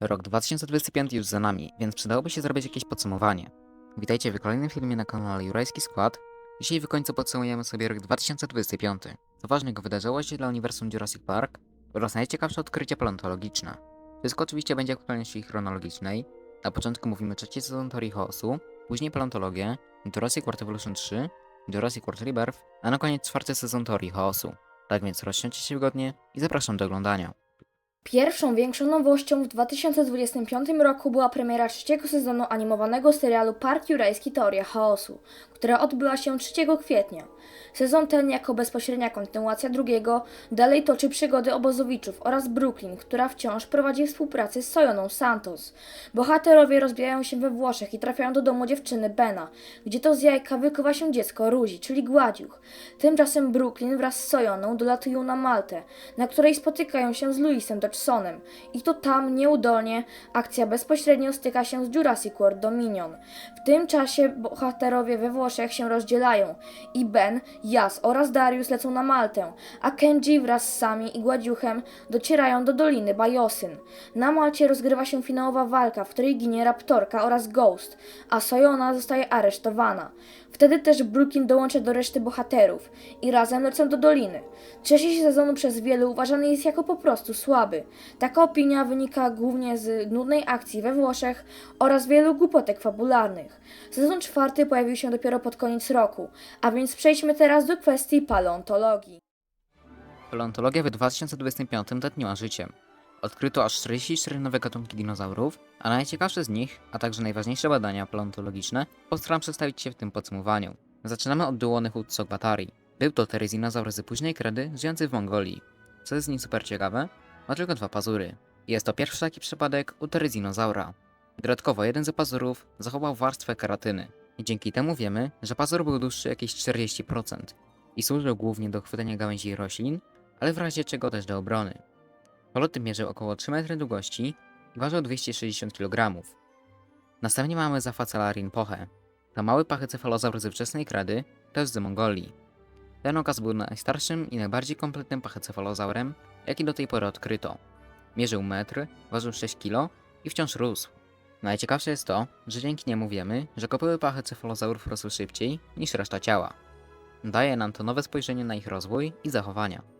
Rok 2025 już za nami, więc przydałoby się zrobić jakieś podsumowanie. Witajcie w kolejnym filmie na kanale Jurajski Skład. Dzisiaj w końcu podsumujemy sobie rok 2025. Co ważnego wydarzyło się dla uniwersum Jurassic Park oraz najciekawsze odkrycia paleontologiczne. Wszystko oczywiście będzie w kolejności chronologicznej. Na początku mówimy trzeci sezon Teorii Chaosu, później paleontologię, Jurassic World Evolution 3, Jurassic World Rebirth, a na koniec czwarty sezon Teorii Chaosu. Tak więc rozsiądźcie się wygodnie i zapraszam do oglądania. Pierwszą większą nowością w 2025 roku była premiera trzeciego sezonu animowanego serialu Park Jurajski Teoria Chaosu, która odbyła się 3 kwietnia. Sezon ten, jako bezpośrednia kontynuacja drugiego, dalej toczy przygody obozowiczów oraz Brooklyn, która wciąż prowadzi współpracę z Sojoną Santos. Bohaterowie rozbijają się we Włoszech i trafiają do domu dziewczyny Bena, gdzie to z jajka wykuwa się dziecko Ruzi, czyli Gładziuch. Tymczasem Brooklyn wraz z Sojoną dolatują na Maltę, na której spotykają się z Louisem Dodgsonem. I to tam, nieudolnie, akcja bezpośrednio styka się z Jurassic World Dominion. W tym czasie bohaterowie we Włoszech się rozdzielają i Ben, Jas oraz Darius lecą na Maltę, a Kenji wraz z Sami i Gładziuchem docierają do Doliny Bajosyn. Na Malcie rozgrywa się finałowa walka, w której ginie Raptorka oraz Ghost, a Sojona zostaje aresztowana. Wtedy też Brooklyn dołącza do reszty bohaterów i razem lecą do Doliny. Trzeci sezon przez wielu uważany jest jako po prostu słaby. Taka opinia wynika głównie z nudnej akcji we Włoszech oraz wielu głupotek fabularnych. Sezon czwarty pojawił się dopiero pod koniec roku, a więc przejdźmy teraz do kwestii paleontologii. Paleontologia w 2025 tętniła życiem. Odkryto aż 44 nowe gatunki dinozaurów, a najciekawsze z nich, a także najważniejsze badania paleontologiczne, postaram przedstawić się w tym podsumowaniu. Zaczynamy od dułonych Utsogbatari. Był to teryzinozaur z późnej kredy, żyjący w Mongolii. Co jest z nim super ciekawe, ma tylko dwa pazury. Jest to pierwszy taki przypadek u teryzinozaura. Dodatkowo jeden z pazurów zachował warstwę keratyny i dzięki temu wiemy, że pazur był dłuższy jakieś 40% i służył głównie do chwytania gałęzi roślin, ale w razie czego też do obrony. Poloty mierzył około 3 metry długości i ważył 260 kg. Następnie mamy Zaphacelarin poche. To mały pachycefalozaur ze wczesnej kredy, też z Mongolii. Ten okaz był najstarszym i najbardziej kompletnym pachycefalozaurem, jaki do tej pory odkryto. Mierzył metr, ważył 6 kg i wciąż rósł. Najciekawsze jest to, że dzięki niemu wiemy, że kopyły pachycefalozaurów rosły szybciej niż reszta ciała. Daje nam to nowe spojrzenie na ich rozwój i zachowania.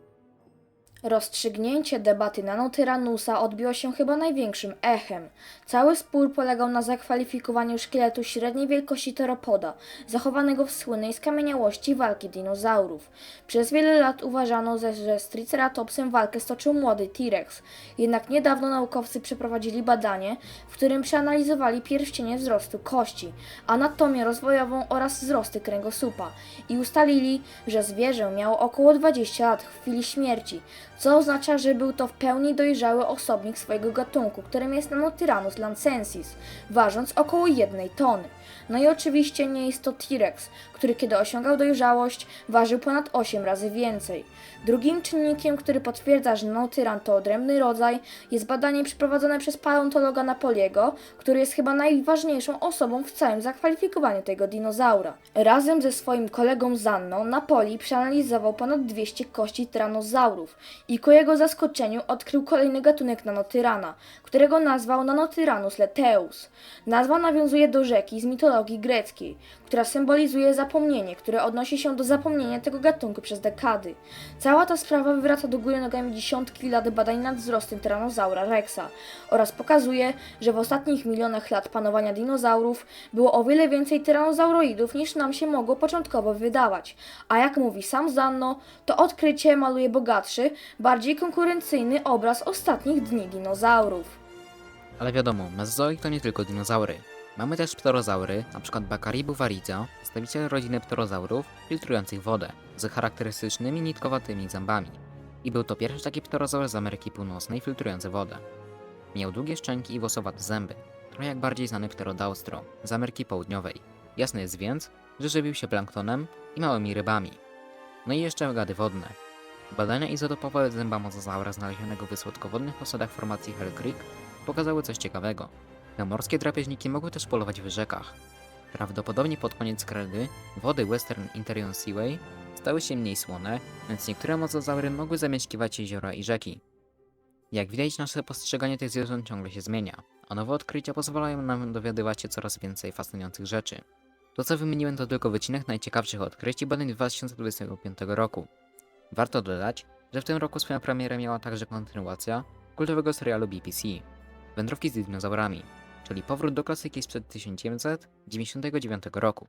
Rozstrzygnięcie debaty Nanotyrannusa odbiło się chyba największym echem. Cały spór polegał na zakwalifikowaniu szkieletu średniej wielkości teropoda, zachowanego w słynnej skamieniałości walki dinozaurów. Przez wiele lat uważano, że z Triceratopsem walkę stoczył młody T-Rex, jednak niedawno naukowcy przeprowadzili badanie, w którym przeanalizowali pierścienie wzrostu kości, anatomię rozwojową oraz wzrosty kręgosłupa i ustalili, że zwierzę miało około 20 lat w chwili śmierci, co oznacza, że był to w pełni dojrzały osobnik swojego gatunku, którym jest Nanotyrannus lancensis, ważąc około jednej tony. No i oczywiście nie jest to T-Rex, który kiedy osiągał dojrzałość, ważył ponad 8 razy więcej. Drugim czynnikiem, który potwierdza, że Nanotyran to odrębny rodzaj, jest badanie przeprowadzone przez paleontologa Napoliego, który jest chyba najważniejszą osobą w całym zakwalifikowaniu tego dinozaura. Razem ze swoim kolegą Zanną, Napoli przeanalizował ponad 200 kości tyranozaurów i ku jego zaskoczeniu odkrył kolejny gatunek nanotyrana, którego nazwał Nanotyrannus leteus. Nazwa nawiązuje do rzeki z mitologii greckiej, która symbolizuje zapomnienie, które odnosi się do zapomnienia tego gatunku przez dekady. Cała ta sprawa wywraca do góry nogami dziesiątki lat badań nad wzrostem tyranozaura rexa oraz pokazuje, że w ostatnich milionach lat panowania dinozaurów było o wiele więcej tyranozauroidów niż nam się mogło początkowo wydawać. A jak mówi sam Zanno, to odkrycie maluje bogatszy, bardziej konkurencyjny obraz ostatnich dni dinozaurów. Ale wiadomo, Mezozoik to nie tylko dinozaury. Mamy też pterozaury, np. Bacaribu varidza, przedstawiciel rodziny pterozaurów filtrujących wodę, z charakterystycznymi nitkowatymi zębami. I był to pierwszy taki pterozaur z Ameryki Północnej filtrujący wodę. Miał długie szczęki i włosowate zęby, trochę jak bardziej znany pterodaustro z Ameryki Południowej. Jasne jest więc, że żywił się planktonem i małymi rybami. No i jeszcze gady wodne. Badania izotopowe zęba mozozaura znalezionego w słodkowodnych osadach formacji Hell Creek pokazały coś ciekawego. Te morskie drapieżniki mogły też polować w rzekach. Prawdopodobnie pod koniec kredy wody Western Interior Seaway stały się mniej słone, więc niektóre mozozaury mogły zamieszkiwać jeziora i rzeki. Jak widać, nasze postrzeganie tych zwierząt ciągle się zmienia, a nowe odkrycia pozwalają nam dowiadywać się coraz więcej fascynujących rzeczy. To, co wymieniłem, to tylko wycinek najciekawszych odkryć i badań 2025 roku. Warto dodać, że w tym roku swoją premierę miała także kontynuacja kultowego serialu BBC Wędrówki z dinozaurami, czyli powrót do klasyki sprzed 1999 roku.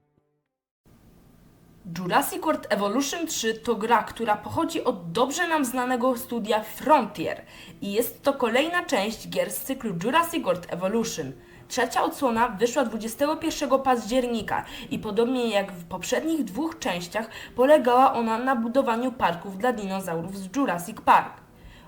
Jurassic World Evolution 3 to gra, która pochodzi od dobrze nam znanego studia Frontier i jest to kolejna część gier z cyklu Jurassic World Evolution. Trzecia odsłona wyszła 21 października i podobnie jak w poprzednich dwóch częściach polegała ona na budowaniu parków dla dinozaurów z Jurassic Park.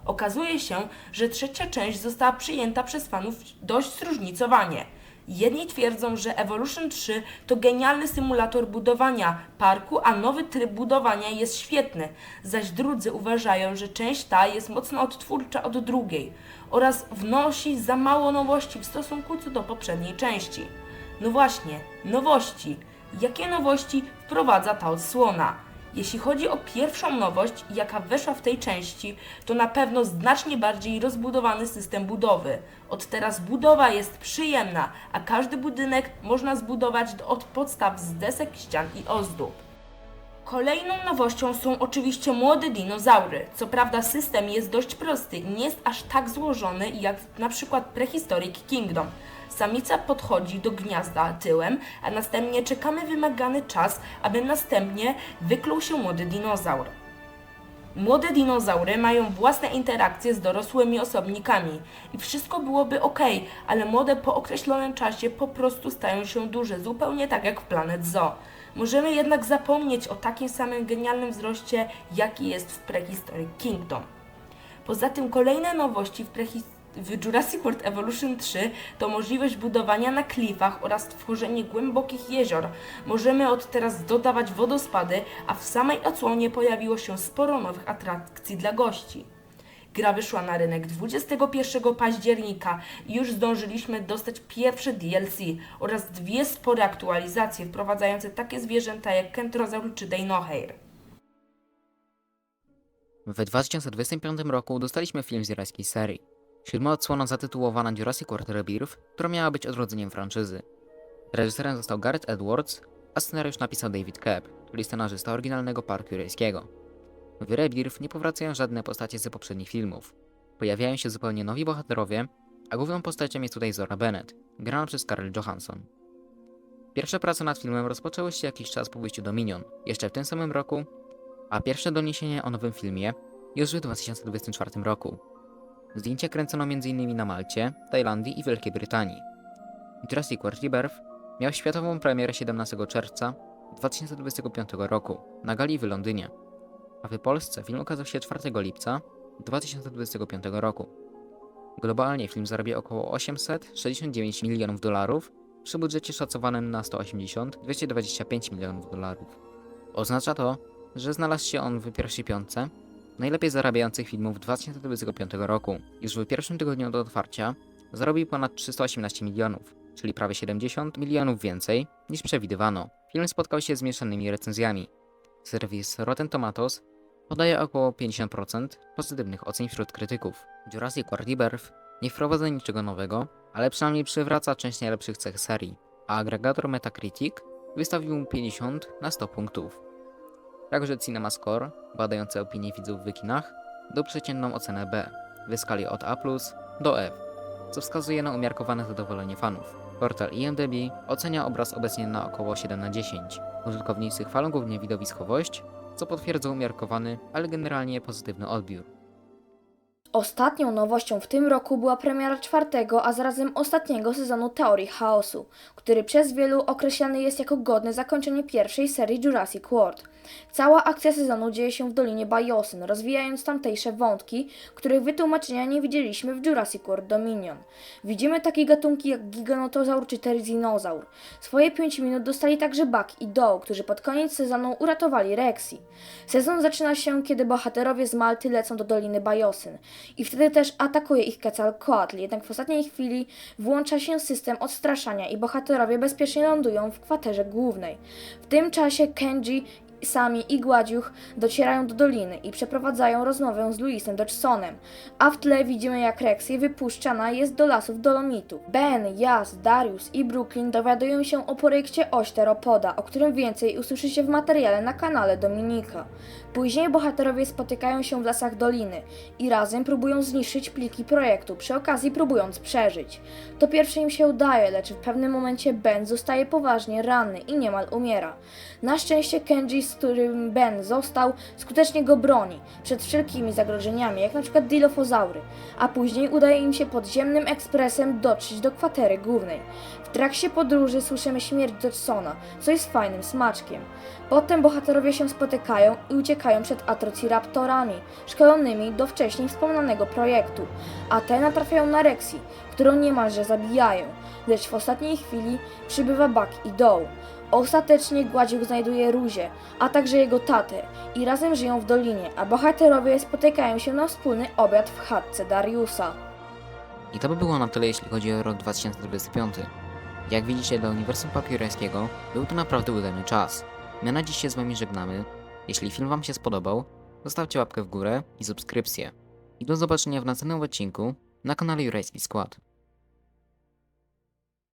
Okazuje się, że trzecia część została przyjęta przez fanów dość zróżnicowanie. Jedni twierdzą, że Evolution 3 to genialny symulator budowania parku, a nowy tryb budowania jest świetny, zaś drudzy uważają, że część ta jest mocno odtwórcza od drugiej oraz wnosi za mało nowości w stosunku do poprzedniej części. No właśnie, nowości. Jakie nowości wprowadza ta odsłona? Jeśli chodzi o pierwszą nowość, jaka weszła w tej części, to na pewno znacznie bardziej rozbudowany system budowy. Od teraz budowa jest przyjemna, a każdy budynek można zbudować do- od podstaw z desek, ścian i ozdób. Kolejną nowością są oczywiście młode dinozaury. Co prawda system jest dość prosty nie jest aż tak złożony jak na przykład Prehistoric Kingdom. Samica podchodzi do gniazda tyłem, a następnie czekamy wymagany czas, aby następnie wykluł się młody dinozaur. Młode dinozaury mają własne interakcje z dorosłymi osobnikami i wszystko byłoby ok, ale młode po określonym czasie po prostu stają się duże, zupełnie tak jak w Planet Zoo. Możemy jednak zapomnieć o takim samym genialnym wzroście, jaki jest w Prehistoric Kingdom. Poza tym kolejne nowości w, prehis- w Jurassic World Evolution 3 to możliwość budowania na klifach oraz tworzenie głębokich jezior. Możemy od teraz dodawać wodospady, a w samej odsłonie pojawiło się sporo nowych atrakcji dla gości. Gra wyszła na rynek 21 października i już zdążyliśmy dostać pierwsze DLC oraz dwie spore aktualizacje wprowadzające takie zwierzęta jak Kentrozaur czy Dinohair. W 2025 roku dostaliśmy film z irańskiej serii. Siódma odsłona zatytułowana Jurassic World Rebirth, która miała być odrodzeniem franczyzy. Reżyserem został Gareth Edwards, a scenariusz napisał David Koepp, czyli scenarzysta oryginalnego Parku Jurajskiego. W Rebirth nie powracają żadne postacie z poprzednich filmów. Pojawiają się zupełnie nowi bohaterowie, a główną postacią jest tutaj Zora Bennett, grana przez Scarlett Johansson. Pierwsze prace nad filmem rozpoczęły się jakiś czas po wyjściu Dominion, jeszcze w tym samym roku, a pierwsze doniesienie o nowym filmie już w 2024 roku. Zdjęcia kręcono m.in. na Malcie, Tajlandii i Wielkiej Brytanii. Jurassic World Rebirth miał światową premierę 17 czerwca 2025 roku na gali w Londynie, a w Polsce film ukazał się 4 lipca 2025 roku. Globalnie film zarobił około 869 milionów dolarów przy budżecie szacowanym na 180-225 milionów dolarów. Oznacza to, że znalazł się on w pierwszej piątce najlepiej zarabiających filmów 2025 roku. Już w pierwszym tygodniu od otwarcia zarobił ponad 318 milionów, czyli prawie 70 milionów więcej niż przewidywano. Film spotkał się z mieszanymi recenzjami. Serwis Rotten Tomatoes podaje około 50% pozytywnych ocen wśród krytyków. Jurassic World Rebirth nie wprowadza niczego nowego, ale przynajmniej przywraca część najlepszych cech serii, a agregator Metacritic wystawił mu 50 na 100 punktów. Także CinemaScore, badający opinie widzów w kinach, dał przeciętną ocenę B, w skali od A+, do F, co wskazuje na umiarkowane zadowolenie fanów. Portal IMDb ocenia obraz obecnie na około 7 na 10. Użytkownicy chwalą głównie widowiskowość, co potwierdza umiarkowany, ale generalnie pozytywny odbiór. Ostatnią nowością w tym roku była premiera czwartego, a zarazem ostatniego sezonu Teorii Chaosu, który przez wielu określany jest jako godne zakończenie pierwszej serii Jurassic World. Cała akcja sezonu dzieje się w Dolinie Biosyn, rozwijając tamtejsze wątki, których wytłumaczenia nie widzieliśmy w Jurassic World Dominion. Widzimy takie gatunki jak Giganotozaur czy Terizinozaur. Swoje 5 minut dostali także Buck i Doe, którzy pod koniec sezonu uratowali Rexy. Sezon zaczyna się, kiedy bohaterowie z Malty lecą do Doliny Biosyn i wtedy też atakuje ich Quetzalcoatl, jednak w ostatniej chwili włącza się system odstraszania i bohaterowie bezpiecznie lądują w kwaterze głównej. W tym czasie Kenji Sami i Gładziuch docierają do doliny i przeprowadzają rozmowę z Luisem Dodgsonem, a w tle widzimy jak Rexy wypuszczana jest do lasów Dolomitu. Ben, Jas, Darius i Brooklyn dowiadują się o projekcie Ośteropoda, o którym więcej usłyszycie w materiale na kanale Dominika. Później bohaterowie spotykają się w lasach doliny i razem próbują zniszczyć pliki projektu, przy okazji próbując przeżyć. To pierwsze im się udaje, lecz w pewnym momencie Ben zostaje poważnie ranny i niemal umiera. Na szczęście Kenji, z którym Ben został, skutecznie go broni przed wszelkimi zagrożeniami, jak na przykład dilofozaury, a później udaje im się podziemnym ekspresem dotrzeć do kwatery głównej. W trakcie podróży słyszymy śmierć Dodsona, co jest fajnym smaczkiem. Potem bohaterowie się spotykają i uciekają przed atrociraptorami, szkolonymi do wcześniej wspomnianego projektu, a te natrafiają na Rexy, którą niemalże zabijają, lecz w ostatniej chwili przybywa Buck i Doe. Ostatecznie Gładziuk znajduje Ruzie, a także jego tatę i razem żyją w dolinie, a bohaterowie spotykają się na wspólny obiad w chatce Dariusa. I to by było na tyle, jeśli chodzi o rok 2025. Jak widzicie, dla Uniwersum Papierońskiego był to naprawdę udany czas. My na dziś się z wami żegnamy. Jeśli film wam się spodobał, zostawcie łapkę w górę i subskrypcję. I do zobaczenia w następnym odcinku na kanale Jurajski Skład.